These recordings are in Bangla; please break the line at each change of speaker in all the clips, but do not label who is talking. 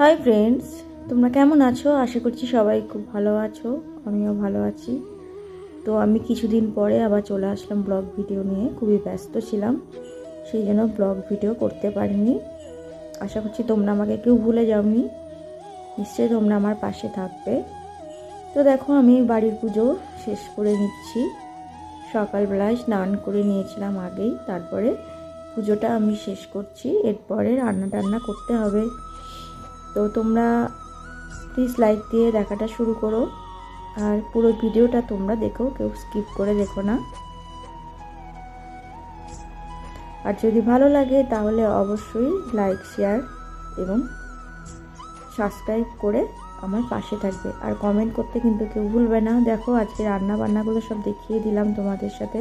হাই ফ্রেন্ডস তোমরা কেমন আছো? আশা করছি সবাই খুব ভালো আছো। আমিও ভালো আছি। তো আমি কিছুদিন পরে আবার চলে আসলাম ব্লগ ভিডিও নিয়ে। খুবই ব্যস্ত ছিলাম, সেই জন্য ব্লগ ভিডিও করতে পারিনি। আশা করছি তোমরা আমাকে কেউ ভুলে যাওনি। নিশ্চয়ই তোমরা আমার পাশে থাকবে। তো দেখো, আমি বাড়ির পুজো শেষ করে নিচ্ছি। সকালবেলায় স্নান করে নিয়েছিলাম আগেই। তারপরে পুজোটা আমি শেষ করছি। এরপরে রান্না টান্না করতে হবে। তো তোমরা প্লিজ লাইক দিয়ে দেখাটা শুরু করো। আর পুরো ভিডিওটা তোমরা দেখো, কেউ স্কিপ করে দেখো না। আর যদি ভালো লাগে, তাহলে অবশ্যই লাইক শেয়ার এবং সাবস্ক্রাইব করে আমার পাশে থাকবে। আর কমেন্ট করতে কিন্তু কেউ ভুলবে না। দেখো, আজকে রান্না বান্নাগুলো সব দেখিয়ে দিলাম তোমাদের সাথে।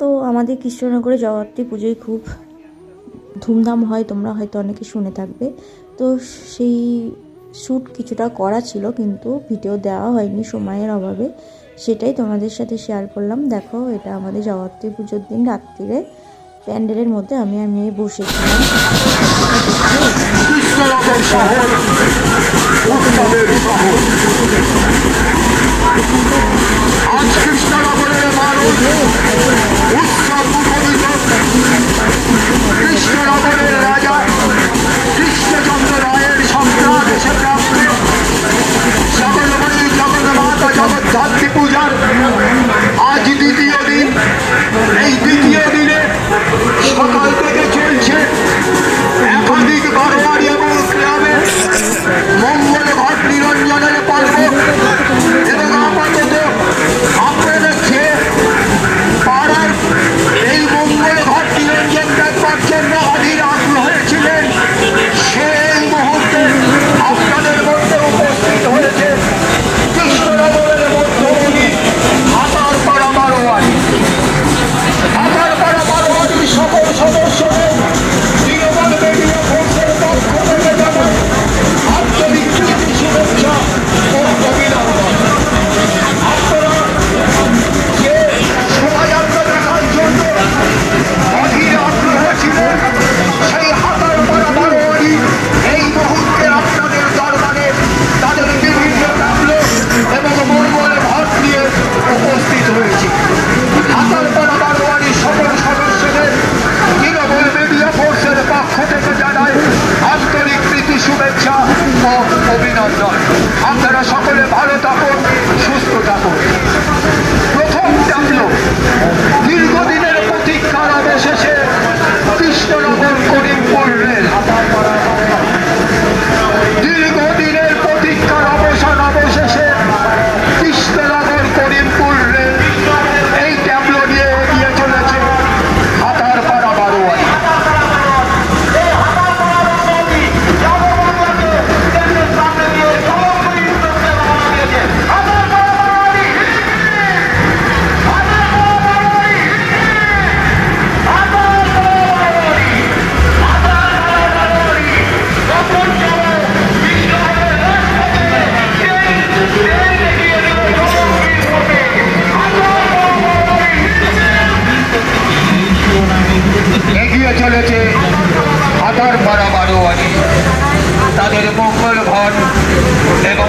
তো আমাদের কৃষ্ণনগরে জগত্রী পুজোয় খুব ধুমধাম হয়, তোমরা হয়তো অনেকে শুনে থাকবে। তো সেই শ্যুট কিছুটা করা ছিল কিন্তু ভিডিও দেওয়া হয়নি সময়ের অভাবে। সেটাই তোমাদের সাথে শেয়ার করলাম। দেখো, এটা আমাদের জগত্রী পুজোর দিন রাত্রিরে। প্যান্ডেলের মধ্যে আমি আর মেয়ে বসেছিলাম। করা বারোয়ারি তাদের মঙ্গল ঘন এবং